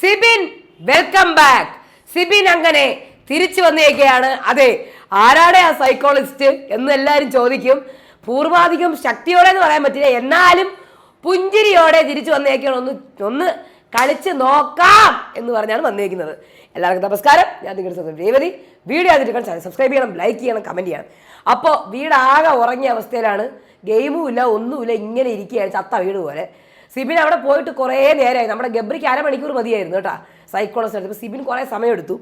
Sibin welcome back Sibin അങ്ങനെ തിരിച്ചു വന്നേക്കുകയാണ് അതെ ആരാടെ ആ സൈക്കോളജിസ്റ്റ് എന്ന് എല്ലാവരും ചോദിക്കും. പൂർവാധികം ശക്തിയോടെ എന്ന് പറയാൻ പറ്റില്ല. എന്നാലും പുഞ്ചിരിയോടെ തിരിച്ചു വന്നേക്കാണ് ഒന്ന് ഒന്ന് കളിച്ച് നോക്കാം എന്ന് പറഞ്ഞാണ് വന്നേക്കുന്നത്. എല്ലാവർക്കും നമസ്കാരം. ഞാൻ നിങ്ങളുടെ സ്വന്തം രേവതി. വീഡിയോ ആദ്യം സബ്സ്ക്രൈബ് ചെയ്യണം ലൈക്ക് ചെയ്യണം കമന്റ് ചെയ്യണം. അപ്പോൾ വീടാകെ ഉറങ്ങിയ അവസ്ഥയിലാണ്. ഗെയിമും ഇല്ല ഒന്നുമില്ല ഇങ്ങനെ ഇരിക്കുകയാണ് ചത്ത വീട് പോലെ. സിബിൻ അവിടെ പോയിട്ട് കുറേ നേരമായി. നമ്മുടെ ഗബ്രിക്ക് അരമണിക്കൂർ മതിയായിരുന്നു കേട്ടോ. സൈക്കോളജി അപ്പോൾ സിബിൻ കുറേ സമയമെടുത്തു.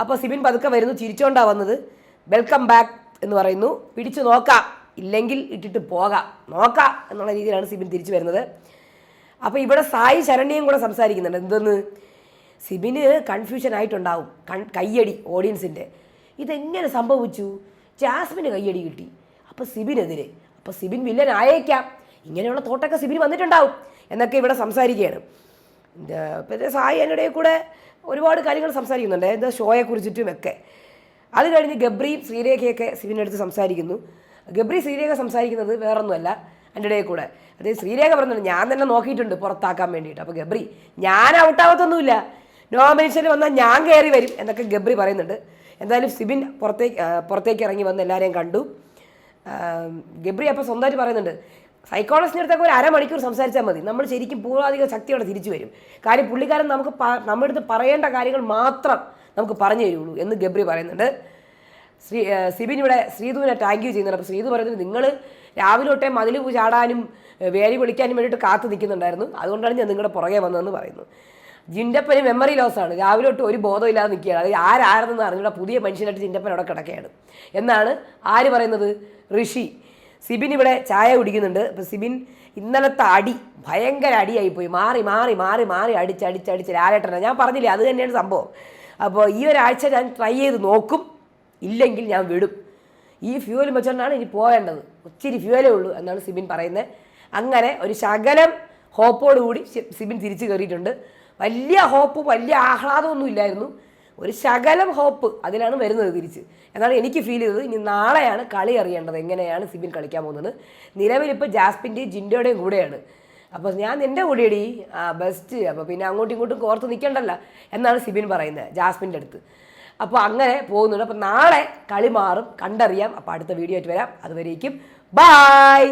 അപ്പോൾ സിബിൻ പതുക്കെ വരുന്നു. ചിരിച്ചോണ്ടാണ് വന്നത്. വെൽക്കം ബാക്ക് എന്ന് പറയുന്നു. പിടിച്ചു നോക്കാം. ഇല്ലെങ്കിൽ ഇട്ടിട്ട് പോകാം. നോക്കാം എന്നുള്ള രീതിയിലാണ് സിബിൻ തിരിച്ചു വരുന്നത്. അപ്പോൾ ഇവിടെ സായി ശരണ്യയും കൂടെ സംസാരിക്കുന്നുണ്ട്. എന്തെന്ന്? സിബിന് കൺഫ്യൂഷൻ ആയിട്ടുണ്ടാവും. കൺ കയ്യടി ഓഡിയൻസിന്റെ ഇതെങ്ങനെ സംഭവിച്ചു? ജാസ്മിന് കയ്യടി കിട്ടി. അപ്പോൾ സിബിനെതിരെ. അപ്പോൾ സിബിൻ വില്ലൻ ആയേക്കാം. ഇങ്ങനെയുള്ള തോട്ടൊക്കെ സിബിന് വന്നിട്ടുണ്ടാവും എന്നൊക്കെ ഇവിടെ സംസാരിക്കുകയാണ്. പിന്നെ സായി കൂടെ ഒരുപാട് കാര്യങ്ങൾ സംസാരിക്കുന്നുണ്ട്. എന്താ ഷോയെ കുറിച്ചിട്ടും ഒക്കെ. അത് കഴിഞ്ഞ് ഗബ്രി ശ്രീരേഖയൊക്കെ സിബിന്റെ അടുത്ത് സംസാരിക്കുന്നു. ഗബ്രി ശ്രീരേഖ സംസാരിക്കുന്നത് വേറൊന്നുമല്ല എന്റെ ഇടയിൽ കൂടെ. അതായത് ശ്രീരേഖ പറഞ്ഞിട്ടുണ്ട് ഞാൻ തന്നെ നോക്കിയിട്ടുണ്ട് പുറത്താക്കാൻ വേണ്ടിയിട്ട്. അപ്പോൾ ഗബ്രി ഞാൻ ഔട്ടാവത്തൊന്നുമില്ല നോമിനേഷൻ വന്നാൽ ഞാൻ കയറി വരും എന്നൊക്കെ ഗബ്രി പറയുന്നുണ്ട്. എന്തായാലും സിബിൻ പുറത്തേക്ക് പുറത്തേക്ക് ഇറങ്ങി വന്ന് എല്ലാവരെയും കണ്ടു. ഗബ്രി അപ്പോൾ സ്വന്തമായിട്ട് പറയുന്നുണ്ട് സൈക്കോളജിസ്റ്റിന്റെ ഒരു അരമണിക്കൂർ സംസാരിച്ചാൽ മതി. നമ്മൾ ശരിക്കും പൂർവാധിക ശക്തിയോടെ തിരിച്ചു വരും. കാര്യം പുള്ളിക്കാരൻ നമുക്ക് നമ്മുടെ പറയേണ്ട കാര്യങ്ങൾ മാത്രം നമുക്ക് പറഞ്ഞു തരുള്ളൂ എന്ന് ഗബ്രി പറയുന്നുണ്ട്. ശ്രീ സിബിൻ ഇവിടെ ശ്രീധുവിനെ ടാങ്ക് യു ചെയ്യുന്നുണ്ട്. അപ്പോൾ ശ്രീധു പറയുന്നത് നിങ്ങൾ രാവിലെ തൊട്ടേ മതിൽ ചാടാനും വേലി വിളിക്കാനും വേണ്ടിയിട്ട് കാത്തു നിൽക്കുന്നുണ്ടായിരുന്നു. അതുകൊണ്ടാണ് ഞാൻ നിങ്ങളുടെ പുറകെ വന്നതെന്ന് പറയുന്നു. ജിൻഡപ്പന് മെമ്മറി ലോസാണ് രാവിലെ തൊട്ട് ഒരു ബോധമില്ലാതെ നിൽക്കുകയാണ്. അത് ആരാരെന്ന് അറിഞ്ഞൂടാ. പുതിയ മനുഷ്യനായിട്ട് ജിൻഡപ്പൻ അവിടെ കിടക്കുകയാണ്. എന്നാണ് ആര് പറയുന്നത്? ഋഷി. സിബിൻ ഇവിടെ ചായ കുടിക്കുന്നുണ്ട്. അപ്പോൾ സിബിൻ ഇന്നലത്തെ അടി ഭയങ്കര അടിയായിപ്പോയി. മാറി മാറി മാറി മാറി അടിച്ച് അടിച്ച് അടിച്ച് ലാലേട്ടനെ. ഞാൻ പറഞ്ഞില്ലേ അത് തന്നെയാണ് സംഭവം. അപ്പോൾ ഈ ഒരാഴ്ച ഞാൻ ട്രൈ ചെയ്ത് നോക്കും. ഇല്ലെങ്കിൽ ഞാൻ വിടും. ഈ ഫ്യൂവൽ വെച്ചുകൊണ്ടാണ് ഇനി പോകേണ്ടത് ഒത്തിരി ഫ്യൂവലേ ഉള്ളൂ എന്നാണ് സിബിൻ പറയുന്നത് അങ്ങനെ ഒരു ശകലം ഹോപ്പോടുകൂടി സിബിൻ തിരിച്ചു കയറിയിട്ടുണ്ട്. വലിയ ഹോപ്പ് വലിയ ആഹ്ലാദമൊന്നും ഇല്ലായിരുന്നു. ഒരു ശകലം ഹോപ്പ് അതിലാണ് വരുന്നത് തിരിച്ച്. എന്നാണ് എനിക്ക് ഫീൽ ചെയ്തത്. ഇനി നാളെയാണ് കളി അറിയേണ്ടത്. എങ്ങനെയാണ് സിബിൻ കളിക്കാൻ പോകുന്നത്? നിലവിലിപ്പോൾ ജാസ്പിന്റെയും ജിൻഡോയുടെയും കൂടെയാണ്. അപ്പോൾ ഞാൻ നിന്റെ കൂടെയടി. ആ ബെസ്റ്റ് അപ്പോൾ പിന്നെ അങ്ങോട്ടും ഇങ്ങോട്ടും കോർത്ത് നിൽക്കണ്ടല്ല എന്നാണ് സിബിൻ പറയുന്നത് ജാസ്മിന്റെ അടുത്ത്. അപ്പോൾ അങ്ങനെ പോകുന്നുണ്ട്. അപ്പോൾ നാളെ കളി മാറും. കണ്ടറിയാം. അപ്പോൾ അടുത്ത വീഡിയോ ആയിട്ട് വരാം. അതുവരേക്കും ബായ്